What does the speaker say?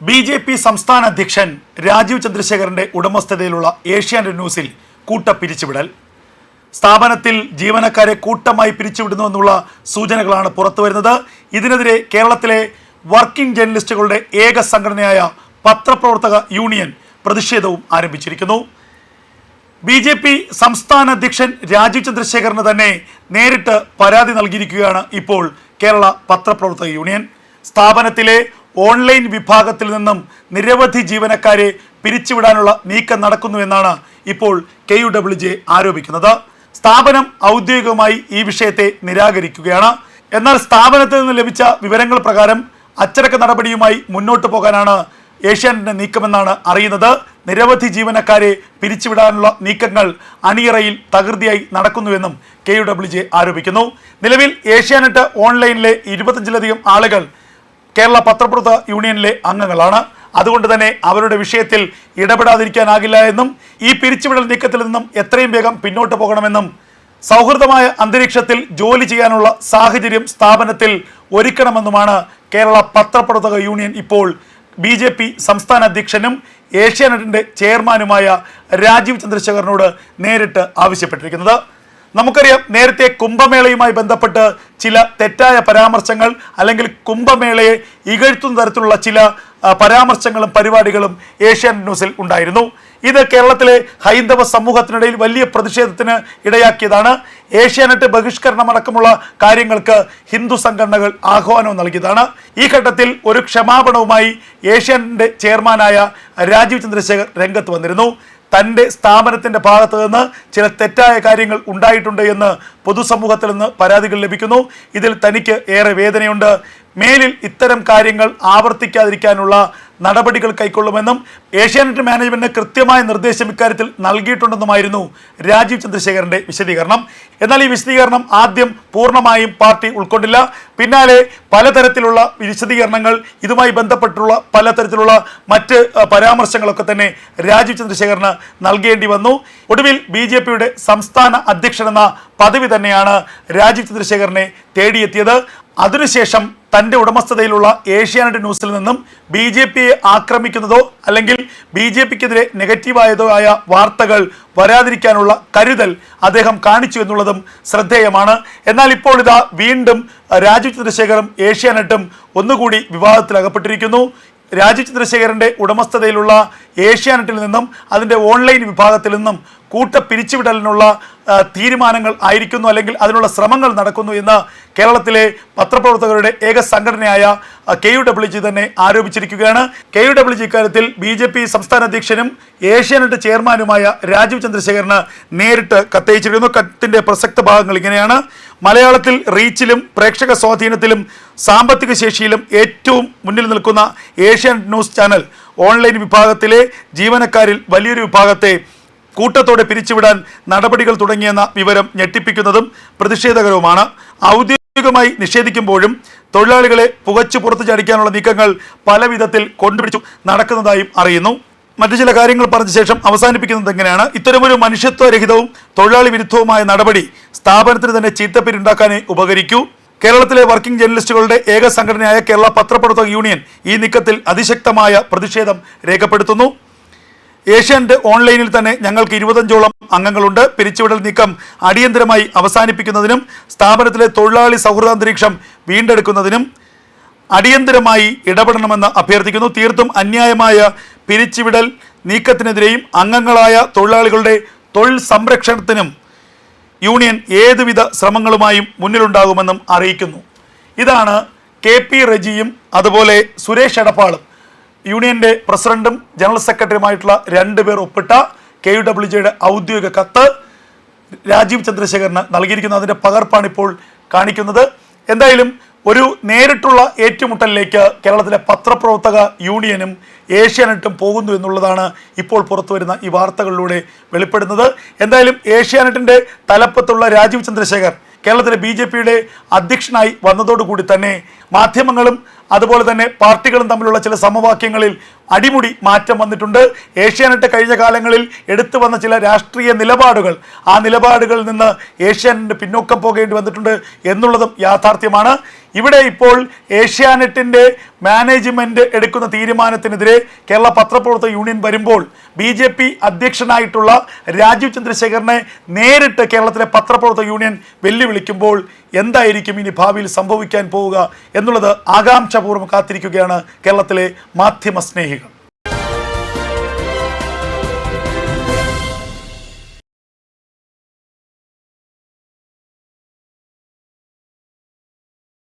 B J P സംസ്ഥാന അധ്യക്ഷൻ രാജീവ് ചന്ദ്രശേഖരന്റെ ഉടമസ്ഥതയിലുള്ള ഏഷ്യാനെറ്റ് ന്യൂസിൽ കൂട്ട പിരിച്ചുവിടൽ സ്ഥാപനത്തിൽ ജീവനക്കാരെ കൂട്ടമായി പിരിച്ചുവിടുന്നുവെന്നുള്ള സൂചനകളാണ് പുറത്തുവരുന്നത് ഇതിനെതിരെ കേരളത്തിലെ വർക്കിംഗ് ജേർണലിസ്റ്റുകളുടെ ഏക സംഘടനയായ പത്രപ്രവർത്തക യൂണിയൻ പ്രതിഷേധവും ആരംഭിച്ചിരിക്കുന്നു. ബി ജെ പി സംസ്ഥാന അധ്യക്ഷൻ രാജീവ് ചന്ദ്രശേഖറിന് തന്നെ നേരിട്ട് പരാതി നൽകിയിരിക്കുകയാണ് ഇപ്പോൾ കേരള പത്രപ്രവർത്തക യൂണിയൻ. സ്ഥാപനത്തിലെ ഓൺലൈൻ വിഭാഗത്തിൽ നിന്നും നിരവധി ജീവനക്കാരെ പിരിച്ചുവിടാനുള്ള നീക്കം നടക്കുന്നുവെന്നാണ് ഇപ്പോൾ കെ യു ഡബ്ല്യു ജെ ആരോപിക്കുന്നത്. സ്ഥാപനം ഔദ്യോഗികമായി ഈ വിഷയത്തെ നിരാകരിക്കുകയാണ്. എന്നാൽ സ്ഥാപനത്തിൽ നിന്ന് ലഭിച്ച വിവരങ്ങൾ പ്രകാരം അച്ചടക്ക നടപടിയുമായി മുന്നോട്ട് പോകാനാണ് ഏഷ്യാനെറ്റിന്റെ നീക്കമെന്നാണ് അറിയുന്നത്. നിരവധി ജീവനക്കാരെ പിരിച്ചുവിടാനുള്ള നീക്കങ്ങൾ അണിയറയിൽ തകൃതിയായി നടക്കുന്നുവെന്നും കെ യു ഡബ്ല്യു ജെ ആരോപിക്കുന്നു. നിലവിൽ ഏഷ്യാനെറ്റ് ഓൺലൈനിലെ ഇരുപത്തഞ്ചിലധികം ആളുകൾ കേരള പത്രപ്രവർത്തക യൂണിയനിലെ അംഗങ്ങളാണ്. അതുകൊണ്ട് തന്നെ അവരുടെ വിഷയത്തിൽ ഇടപെടാതിരിക്കാനാകില്ല എന്നും ഈ പിരിച്ചുവിടൽ നീക്കത്തിൽ നിന്നും എത്രയും വേഗം പിന്നോട്ട് പോകണമെന്നും സൗഹൃദമായ അന്തരീക്ഷത്തിൽ ജോലി ചെയ്യാനുള്ള സാഹചര്യം സ്ഥാപനത്തിൽ ഒരുക്കണമെന്നുമാണ് കേരള പത്രപ്രവർത്തക യൂണിയൻ ഇപ്പോൾ ബി ജെ പി സംസ്ഥാന അധ്യക്ഷനും ഏഷ്യാനെറ്റിന്റെ ചെയർമാനുമായ രാജീവ് ചന്ദ്രശേഖരനോട് നേരിട്ട് ആവശ്യപ്പെട്ടിരിക്കുന്നത്. നമുക്കറിയാം നേരത്തെ കുംഭമേളയുമായി ബന്ധപ്പെട്ട് ചില തെറ്റായ പരാമർശങ്ങൾ അല്ലെങ്കിൽ കുംഭമേളയെ ഇകഴ്ത്തുന്ന തരത്തിലുള്ള ചില പരാമർശങ്ങളും പരിപാടികളും ഏഷ്യൻ ന്യൂസിൽ ഉണ്ടായിരുന്നു. ഇത് കേരളത്തിലെ ഹൈന്ദവ സമൂഹത്തിനിടയിൽ വലിയ പ്രതിഷേധത്തിന് ഇടയാക്കിയതാണ്. ഏഷ്യാനെറ്റ് ബഹിഷ്കരണം അടക്കമുള്ള കാര്യങ്ങൾക്ക് ഹിന്ദു സംഘടനകൾ ആഹ്വാനവും നൽകിയതാണ്. ഈ ഘട്ടത്തിൽ ഒരു ക്ഷമാപണവുമായി ഏഷ്യാനെറ്റിന്റെ ചെയർമാനായ രാജീവ് ചന്ദ്രശേഖർ രംഗത്ത് വന്നിരുന്നു. തന്റെ സ്ഥാപനത്തിന്റെ ഭാഗത്ത് നിന്ന് ചില തെറ്റായ കാര്യങ്ങൾ ഉണ്ടായിട്ടുണ്ട് എന്ന് പൊതുസമൂഹത്തിൽ നിന്ന് പരാതികൾ ലഭിക്കുന്നു. ഇതിൽ തനിക്ക് ഏറെ വേദനയുണ്ട്. മേലിൽ ഇത്തരം കാര്യങ്ങൾ ആവർത്തിക്കാതിരിക്കാനുള്ള നടപടികൾ കൈക്കൊള്ളുമെന്നും ഏഷ്യാനെറ്റ് മാനേജ്മെന്റിന് കൃത്യമായ നിർദ്ദേശം ഇക്കാര്യത്തിൽ നൽകിയിട്ടുണ്ടെന്നുമായിരുന്നു രാജീവ് ചന്ദ്രശേഖരന്റെ വിശദീകരണം. എന്നാൽ ഈ വിശദീകരണം ആദ്യം പൂർണമായും പാർട്ടി ഉൾക്കൊണ്ടില്ല. പിന്നാലെ പലതരത്തിലുള്ള വിശദീകരണങ്ങൾ ഇതുമായി ബന്ധപ്പെട്ടുള്ള പലതരത്തിലുള്ള മറ്റ് പരാമർശങ്ങളൊക്കെ തന്നെ രാജീവ് ചന്ദ്രശേഖരന് നൽകേണ്ടി വന്നു. ഒടുവിൽ ബി ജെ പിയുടെ സംസ്ഥാന അധ്യക്ഷൻ എന്ന പദവി തന്നെയാണ് രാജീവ് ചന്ദ്രശേഖരനെ തേടിയെത്തിയത്. അതിനുശേഷം തന്റെ ഉടമസ്ഥതയിലുള്ള ഏഷ്യാനെറ്റ് ന്യൂസിൽ നിന്നും ബി ജെ പിയെ ആക്രമിക്കുന്നതോ അല്ലെങ്കിൽ ബി ജെ പിക്കെതിരെ നെഗറ്റീവായതോ ആയ വാർത്തകൾ വരാതിരിക്കാനുള്ള കരുതൽ അദ്ദേഹം കാണിച്ചു എന്നുള്ളതും ശ്രദ്ധേയമാണ്. എന്നാൽ ഇപ്പോൾ ഇതാ വീണ്ടും രാജീവ് ചന്ദ്രശേഖറും ഏഷ്യാനെറ്റും ഒന്നുകൂടി വിവാദത്തിലകപ്പെട്ടിരിക്കുന്നു രാജീവ് ചന്ദ്രശേഖരന്റെ ഉടമസ്ഥതയിലുള്ള ഏഷ്യാനെറ്റിൽ നിന്നും അതിന്റെ ഓൺലൈൻ വിഭാഗത്തിൽ നിന്നും കൂട്ട പിരിച്ചുവിടലിനുള്ള തീരുമാനങ്ങൾ ആയിരിക്കുന്നു അല്ലെങ്കിൽ അതിനുള്ള ശ്രമങ്ങൾ നടക്കുന്നു എന്ന് കേരളത്തിലെ പത്രപ്രവർത്തകരുടെ ഏക സംഘടനയായ കെ യു ഡബ്ല്യു ജി തന്നെ ആരോപിച്ചിരിക്കുകയാണ്. കെ യു ഡബ്ല്യു ജി ഇക്കാര്യത്തിൽ ബി ജെ പി സംസ്ഥാന അധ്യക്ഷനും ഏഷ്യാനെറ്റ് ചെയർമാനുമായ രാജീവ് ചന്ദ്രശേഖരന് നേരിട്ട് കത്തയച്ചിരിക്കുന്നു കത്തിന്റെ പ്രസക്ത ഭാഗങ്ങൾ ഇങ്ങനെയാണ്. മലയാളത്തിൽ റീച്ചിലും പ്രേക്ഷക സ്വാധീനത്തിലും സാമ്പത്തിക ശേഷിയിലും ഏറ്റവും മുന്നിൽ നിൽക്കുന്ന ഏഷ്യാനെറ്റ് ന്യൂസ് ചാനൽ ഓൺലൈൻ വിഭാഗത്തിലെ ജീവനക്കാരിൽ വലിയൊരു വിഭാഗത്തെ കൂട്ടത്തോടെ പിരിച്ചുവിടാൻ നടപടികൾ തുടങ്ങിയെന്ന വിവരം ഞെട്ടിപ്പിക്കുന്നതും പ്രതിഷേധകരവുമാണ്. ഔദ്യോഗികമായി നിഷേധിക്കുമ്പോഴും തൊഴിലാളികളെ പുകച്ചു പുറത്തു ചാടിക്കാനുള്ള നീക്കങ്ങൾ പല വിധത്തിൽ കൊണ്ടുപിടിച്ചു നടക്കുന്നതായും അറിയുന്നു. മറ്റു ചില കാര്യങ്ങൾ പറഞ്ഞ ശേഷം അവസാനിപ്പിക്കുന്നത് എങ്ങനെയാണ്? ഇത്തരമൊരു മനുഷ്യത്വരഹിതവും തൊഴിലാളി വിരുദ്ധവുമായ നടപടി സ്ഥാപനത്തിന് തന്നെ ചീത്തപ്പേരുണ്ടാക്കാനേ ഉപകരിക്കൂ. കേരളത്തിലെ വർക്കിംഗ് ജേർണലിസ്റ്റുകളുടെ ഏക സംഘടനയായ കേരള പത്രപ്രവർത്തക യൂണിയൻ ഈ നീക്കത്തിൽ അതിശക്തമായ പ്രതിഷേധം രേഖപ്പെടുത്തുന്നു. ഏഷ്യാനെറ്റ് ഓൺലൈനിൽ തന്നെ ഞങ്ങൾക്ക് ഇരുപത്തഞ്ചോളം അംഗങ്ങളുണ്ട്. പിരിച്ചുവിടൽ നീക്കം അടിയന്തരമായി അവസാനിപ്പിക്കുന്നതിനും സ്ഥാപനത്തിലെ തൊഴിലാളി സൗഹൃദാന്തരീക്ഷം വീണ്ടെടുക്കുന്നതിനും അടിയന്തരമായി ഇടപെടണമെന്ന് അഭ്യർത്ഥിക്കുന്നു. തീർത്തും അന്യായമായ പിരിച്ചുവിടൽ നീക്കത്തിനെതിരെയും അംഗങ്ങളായ തൊഴിലാളികളുടെ തൊഴിൽ സംരക്ഷണത്തിനും യൂണിയൻ ഏതുവിധ ശ്രമങ്ങളുമായും മുന്നിലുണ്ടാകുമെന്നും അറിയിക്കുന്നു. ഇതാണ് കെ പി റജിയും അതുപോലെ സുരേഷ് എടപ്പാളും. യൂണിയന്റെ പ്രസിഡന്റും ജനറൽ സെക്രട്ടറിയുമായിട്ടുള്ള രണ്ടുപേർ ഒപ്പിട്ട കെ യു ഡബ്ല്യു ജിയുടെ ഔദ്യോഗിക കത്ത് രാജീവ് ചന്ദ്രശേഖരന് നൽകിയിരിക്കുന്ന. അതിന്റെ പകർപ്പാണ് ഇപ്പോൾ കാണിക്കുന്നത്. എന്തായാലും ഒരു നേരിട്ടുള്ള ഏറ്റുമുട്ടലിലേക്ക് കേരളത്തിലെ പത്രപ്രവർത്തക യൂണിയനും ഏഷ്യാനെറ്റും പോകുന്നു എന്നുള്ളതാണ് ഇപ്പോൾ പുറത്തു വരുന്ന ഈ വാർത്തകളിലൂടെ വെളിപ്പെടുന്നത്. എന്തായാലും ഏഷ്യാനെറ്റിന്റെ തലപ്പത്തുള്ള രാജീവ് ചന്ദ്രശേഖർ കേരളത്തിലെ ബി ജെ പിയുടെ അധ്യക്ഷനായി വന്നതോടുകൂടി തന്നെ മാധ്യമങ്ങളും അതുപോലെ തന്നെ പാർട്ടികളും തമ്മിലുള്ള ചില സമവാക്യങ്ങളിൽ അടിമുടി മാറ്റം വന്നിട്ടുണ്ട്. ഏഷ്യാനെറ്റ് കഴിഞ്ഞ കാലങ്ങളിൽ എടുത്തു വന്ന ചില രാഷ്ട്രീയ നിലപാടുകൾ ആ നിലപാടുകളിൽ നിന്ന് ഏഷ്യാനെറ്റ് പിന്നോക്കം പോകേണ്ടി വന്നിട്ടുണ്ട് എന്നുള്ളതും യാഥാർത്ഥ്യമാണ്. ഇവിടെ ഇപ്പോൾ ഏഷ്യാനെറ്റിന്റെ മാനേജ്മെന്റ് എടുക്കുന്ന തീരുമാനത്തിനെതിരെ കേരള പത്രപ്രവർത്തക യൂണിയൻ വരുമ്പോൾ ബി ജെ പി അധ്യക്ഷനായിട്ടുള്ള രാജീവ് ചന്ദ്രശേഖരനെ നേരിട്ട് കേരളത്തിലെ പത്രപ്രവർത്തക യൂണിയൻ വെല്ലുവിളിക്കുമ്പോൾ എന്തായിരിക്കും ഇനി ഭാവിയിൽ സംഭവിക്കാൻ പോവുക എന്നുള്ളത് ആകാംക്ഷപൂർവം കാത്തിരിക്കുകയാണ് കേരളത്തിലെ മാധ്യമ സ്നേഹികൾ.